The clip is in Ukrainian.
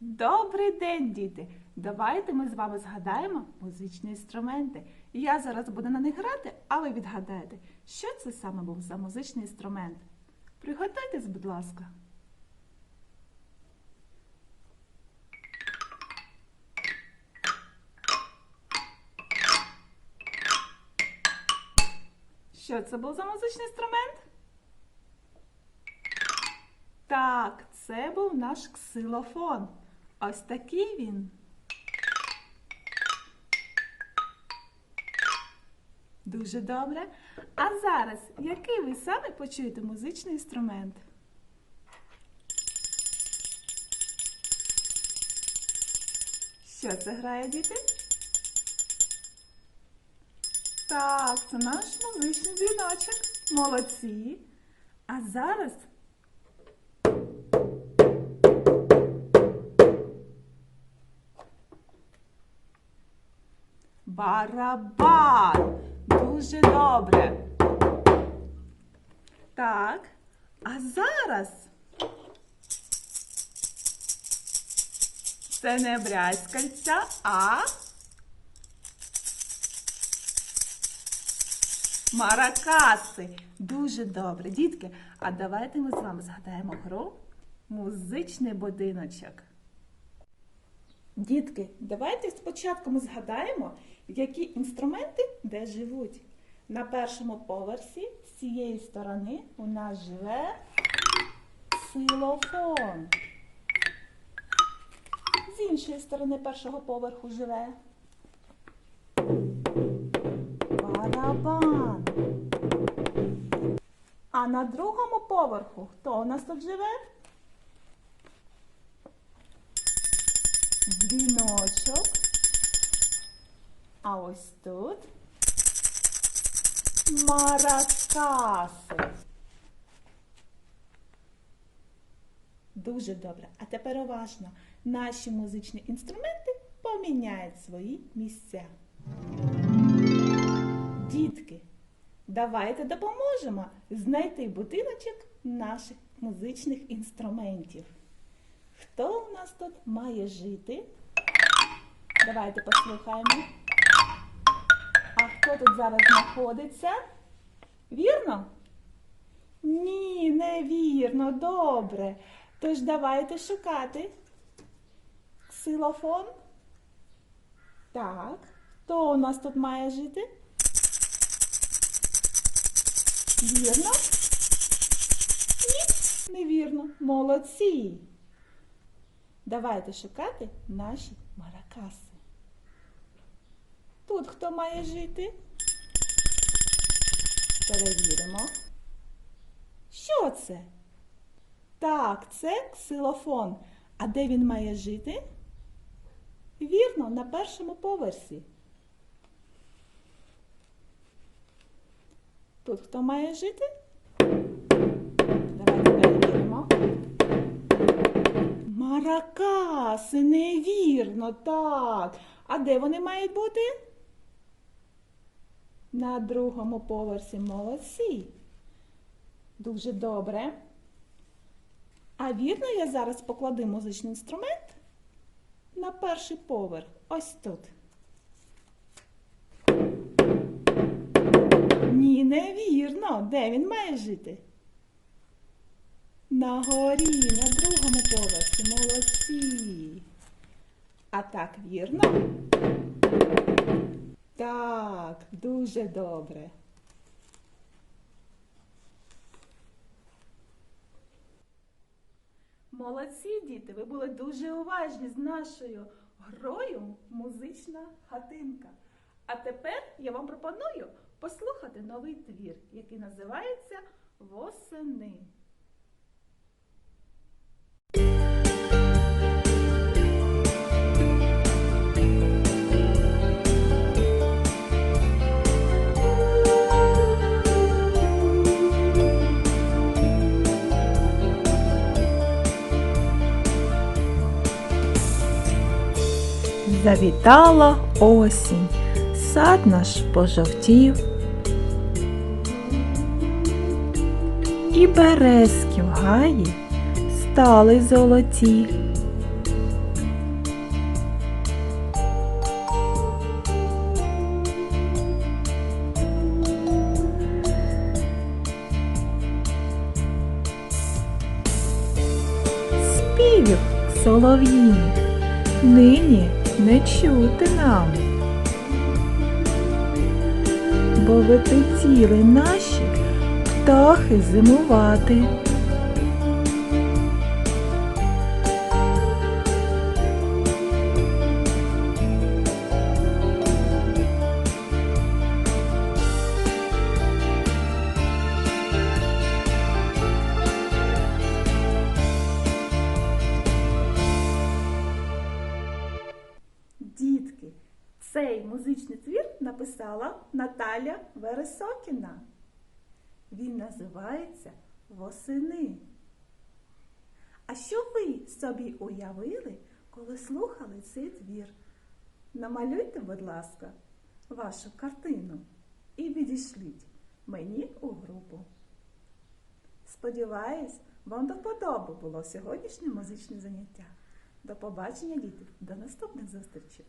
Добрий день, діти! Давайте ми з вами згадаємо музичні інструменти. Я зараз буду на них грати, а ви відгадаєте, що це саме був за музичний інструмент. Приготуйтесь, будь ласка. Що це був за музичний інструмент? Так, це був наш ксилофон. Ось такий він. Дуже добре. А зараз який ви саме почуєте музичний інструмент? Що це грає діти? Так, це наш музичний дзвіночок. Молодці. А зараз барабан. Дуже добре. Так. А зараз це не брязкальця, а маракаси. Дуже добре, дітки. А давайте ми з вами згадаємо гру Музичний будиночок. Дітки, давайте спочатку ми згадаємо, які інструменти де живуть. На першому поверсі з цієї сторони у нас живе силофон. З іншої сторони першого поверху живе барабан. А на другому поверху хто у нас тут живе? Дзвіночок. А ось тут маракаси. Дуже добре. А тепер уважно. Наші музичні інструменти поміняють свої місця. Дітки, давайте допоможемо знайти будиночок наших музичних інструментів. Хто у нас тут має жити? Давайте послухаємо. А хто тут зараз знаходиться? Вірно? Ні, не вірно, добре. Тож давайте шукати. Ксилофон. Так. Хто у нас тут має жити? Вірно? Ні, невірно. Молодці. Давайте шукати наші маракаси. Тут хто має жити? Перевіримо. Що це? Так, це ксилофон. А де він має жити? Вірно, на першому поверсі. Тут хто має жити? Маракаси, невірно, так. А де вони мають бути? На другому поверсі молодці. Дуже добре. А вірно, я зараз покладу музичний інструмент на перший поверх. Ось тут. Ні, невірно. Де він має жити? На горі, на другому поверсі. Молодці. А так вірно? Так, дуже добре. Молодці, діти, ви були дуже уважні з нашою грою музична хатинка. А тепер я вам пропоную послухати новий твір, який називається Восени. завітала осінь, сад наш пожовтів. І березки в гаї стали золоті. Співів солов'їних нині не чути нам. Бо вилетіли наші птахи зимувати. Цей музичний твір написала Наталя Вересокіна. Він називається Восени. А що ви собі уявили, коли слухали цей твір? Намалюйте, будь ласка, вашу картину і відійшліть мені у групу. Сподіваюсь, вам до вподоби було сьогоднішнє музичне заняття. До побачення, діти, до наступних зустрічей!